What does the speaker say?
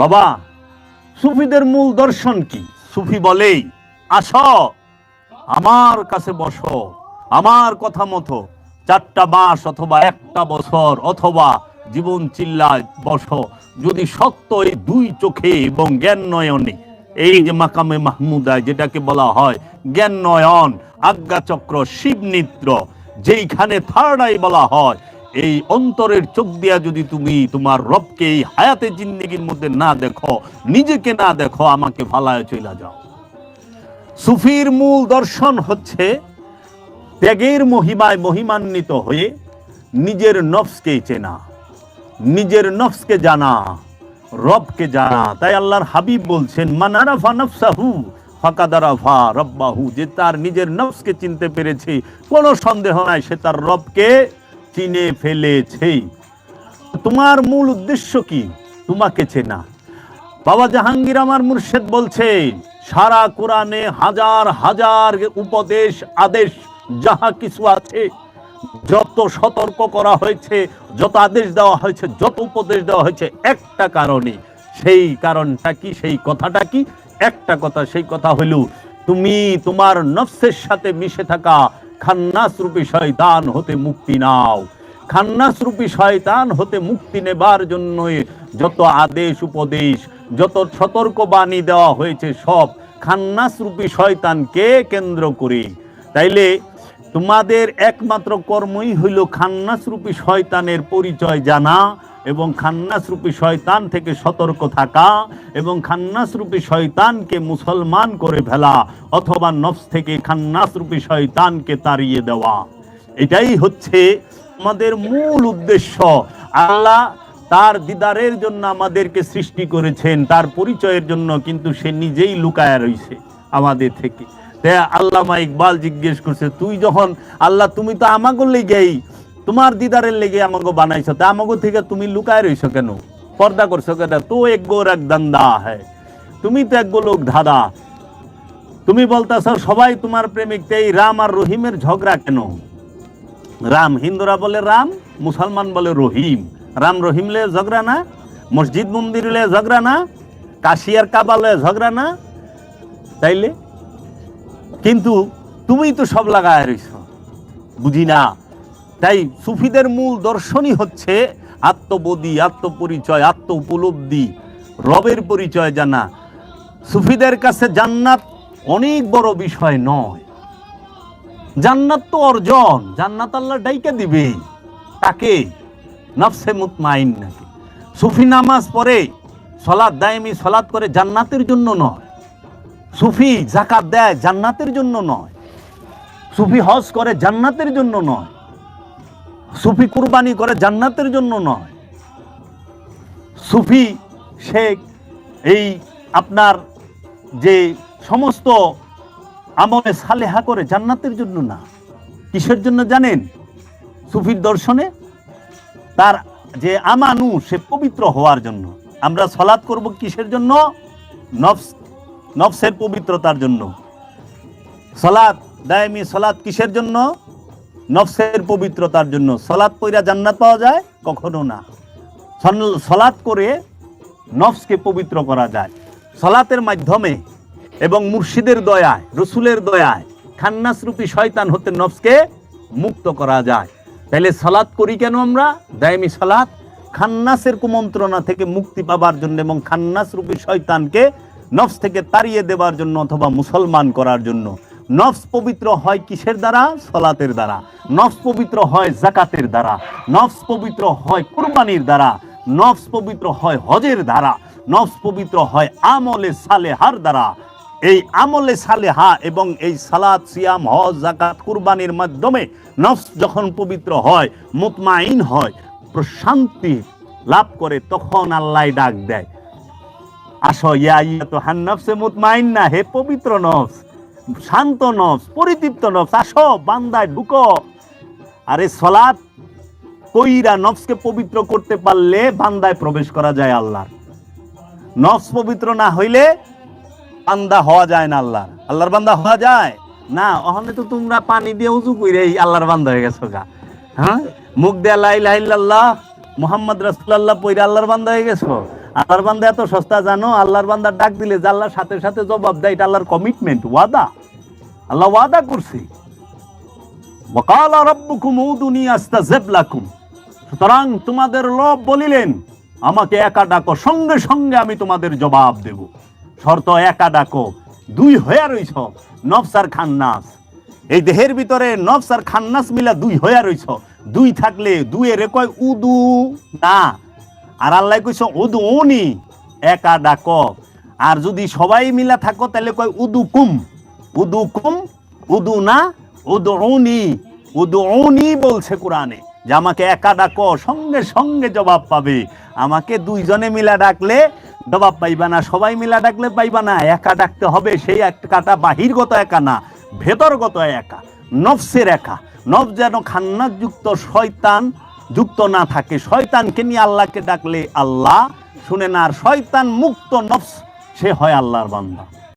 বাবা, সুফিদের মূল দর্শন কি? সুফি বলেই, আস, আমার কাছে বসো, আমার কথা মতো, চারটা মাস অথবা একটা বছর অথবা জীবন চিল্লায় বসো, যদি সত্য এই দুই চোখে এবং জ্ঞান নয়নে, এই যে মাকামে মাহমুদায় যেটাকে বলা হয় জ্ঞান নয়ন আজ্ঞাচক্র শিবনিত্র, যেইখানে থার্ডাই বলা হয় এই অন্তরের চোখ দিয়া যদি তুমি তোমার রবকে এই হায়াতে জিন্দিগির মধ্যে না দেখো, নিজেকে না দেখো, আমাকে ফালায় চলে যাও। সুফির মূল দর্শন হচ্ছে ত্যাগের মহিমায় মহিমান্বিত হয়ে নিজের নফসকে চেনা, নিজের নফসকে জানা, রবকে জানা। তাই আল্লাহর হাবিব বলছেন মানারাফা নফসাহু ফাকাদারাফা রব্বাহু। যে তার নিজের নফসকে চিনতে পেরেছে, কোনো সন্দেহ নাই, সে তার রবকে চিনে ফেলেছে তোমার মূল উদ্দেশ্য কি? তোমাকে চেনা। বাবা জাহাঙ্গীর আমার মুর্শেদ বলছে, সারা কোরআনে হাজার হাজার উপদেশ, আদেশ, যাহা কিছু আছে, যত সতর্ক করা হয়েছে, যত আদেশ দেওয়া হয়েছে, যত উপদেশ দেওয়া হয়েছে, একটা কারণে। সেই কারণটা কি, সেই কথাটা কি? একটা কথা, সেই কথা হইল, তুমি তোমার নফসের সাথে মিশে থাকা খান্নাস রূপী শয়তান হতে মুক্তি নাও। খান্নাস রূপী শয়তান হতে মুক্তি নেবার জন্য যত আদেশ, উপদেশ, যত সতর্ক বাণী দেওয়া হয়েছে সব খান্নাস রূপী শয়তানকে কেন্দ্র করে। তাইলে তোমাদের একমাত্র কর্মই হইল খান্নাস রূপী শয়তানের পরিচয় জানা এবং খান্নাসরূপী শয়তান থেকে সতর্ক থাকা এবং খান্নাসরূপী শয়তানকে মুসলমান করে ফেলা অথবা নফস থেকে খান্নাসরূপী শয়তানকে তাড়িয়ে দেওয়া। এটাই হচ্ছে আমাদের মূল উদ্দেশ্য। আল্লাহ তার দিদারের জন্য আমাদেরকে সৃষ্টি করেছেন, তার পরিচয়ের জন্য কিন্তু সে নিজেই লুকায়া রইছে আমাদের থেকে। তাই আল্লামা ইকবাল জিজ্ঞেস করছে, তুই যখন, আল্লাহ তুমি তো আমাগো লেগেই তোমার দিদারের লেগে আমাকে বানাইছো, তা আমাগো থেকে তুমি লুকায় রইছো কেন? পর্দা করছ কেন? তো এক গোর এক দান্দা হ্যাঁ তুমি তো এক গো লোক ধাঁধা। তুমি বলতেছ, সবাই তোমার প্রেমিক এই রাম আর রহিমের ঝগড়া কেন? রাম হিন্দুরা বলে রাম, মুসলমান বলে রহিম। রাম রহিম লে ঝগড়া না, মসজিদ মন্দির লে ঝগড়া না, কাশি আর কাবা লে ঝগড়া না, তাইলে? কিন্তু তুমি তো সব লাগায় রইছ। বুঝি না? তাই সুফিদের মূল দর্শনই হচ্ছে আত্মবোধি, আত্মপরিচয় আত্ম উপলব্ধি রবের পরিচয় জানা। সুফিদের কাছে জান্নাত অনেক বড় বিষয় নয়। জান্নাত তো অর্জন, জান্নাত আল্লাহ ডাইকে দিবে। তাকে? নফসে মুতমাইন নাকি? সুফি নামাজ পড়ে সলাদ দায়মি সলাদ করে জান্নাতের জন্য নয়। সুফি জাকাত দেয় জান্নাতের জন্য নয়। সুফি হজ করে জান্নাতের জন্য নয়। সুফি কুরবানি করে জান্নাতের জন্য নয়। সুফি শেখ এই আপনার যে সমস্ত আমলে সালেহা করে জান্নাতের জন্য না। কিসের জন্য জানেন? সুফির দর্শনে তার যে আমানু, সে পবিত্র হওয়ার জন্য। আমরা সলাৎ করব কিসের জন্য? নফস, নফসের পবিত্রতার জন্য। সলাৎ, দায়মি সলাৎ কিসের জন্য? নফসের পবিত্রতার জন্য সলাৎ পইরা জান্নাত পাওয়া যায়, কখনো না। সলাৎ করে নফসকে পবিত্র করা যায়। সলাতের মাধ্যমে এবং মুর্শিদের দয়ায়, রসুলের দয়ায় খান্নাস রূপী শয়তান হতে নফসকে মুক্ত করা যায়। তাহলে সালাত করি কেন আমরা? দায়মি সালাত খান্নাসের কুমন্ত্রণা থেকে মুক্তি পাবার জন্য এবং খান্নাস রূপী শয়তানকে নফস থেকে তাড়িয়ে দেবার জন্য অথবা মুসলমান করার জন্য। নফস পবিত্র হয় কিসের দ্বারা? সলাতের দ্বারা। নফস পবিত্র হয় জাকাতের দ্বারা। নফস পবিত্র হয় কুরবানির দ্বারা। নফস পবিত্র হয় হজের দ্বারা। নফস পবিত্র হয় আমলে সালেহার দ্বারা। এই আমলে সালেহা এবং এই সালাত, সিয়াম, হজ জাকাত কুরবানির মাধ্যমে নফস যখন পবিত্র হয়, মুতমাইন হয়, প্রশান্তি লাভ করে, তখন আল্লাহ ডাক দেয়। আসো, ইয়া ইয়া তো হান নফসে, মুতমাইন না, হে পবিত্র নফস। শান্ত নফস পরিতৃপ্ত নফস আসো বান্দায় ঢুকো। আরে সলাৎ, কইরা নফসকে পবিত্র করতে পারলে বান্দায় প্রবেশ করা যায় আল্লাহর। নফস পবিত্র না হইলে বান্দা হওয়া যায় না আল্লাহর। আল্লাহর বান্দা হওয়া যায়? না ওখানে তো তোমরা পানি দিয়ে কইরে এই আল্লাহর বান্দা হয়ে গেছো গা। হ্যাঁ? মুখ দিয়ে লাইল্লাহ মোহাম্মদ রাসুল্লাহ পইরা আল্লাহর বান্দা হয়ে গেছো। আল্লাহর বান্দা এত সস্তা জানো, আল্লাহর বান্দা ডাক দিলে যে আল্লাহর সাথে সাথে জবাব দেয়, এটা আল্লাহর কমিটমেন্ট ওয়াদা। আল্লাহ ওয়াদা করছে। ওয়াকালা রাব্বুকুম উদুনি আস্তাজিব লাকুম। সুতরাং তোমাদের রব বলিলেন, আমাকে একা ডাকো, সঙ্গে সঙ্গে আমি তোমাদের জবাব দেব। শর্ত, একা ডাকো, দুই হয়ে রইছ নফস আর খান্নাস। এই দেহের ভিতরে নফস আর খান্নাস মিলা দুই হয়ে রইছ। দুই থাকলে দুইয়ের কয় উদু, না। আর আল্লাহ কইছ উদু উনি একা ডাকো। আর যদি সবাই মিলা থাকো, তাহলে কয় উদু কুম উদু কুম উদু না উদু উনি উদু উনি বলছে কোরআনে যে আমাকে একা ডাকো, সঙ্গে সঙ্গে জবাব পাবে। আমাকে দুইজনে মিলা ডাকলে জবাব পাইবা না। সবাই মিলা ডাকলে পাইবা না। একা ডাকতে হবে, সেই একাটা বাহিরগত একা না, ভেতরগত একা, নফসের একা। নফ যেন খান্নাস যুক্ত, শয়তান যুক্ত না থাকে। শয়তানকে নিয়ে আল্লাহকে ডাকলে আল্লাহ। শুনে না আর, শয়তান মুক্ত নফস, সে হয় আল্লাহর বান্দা।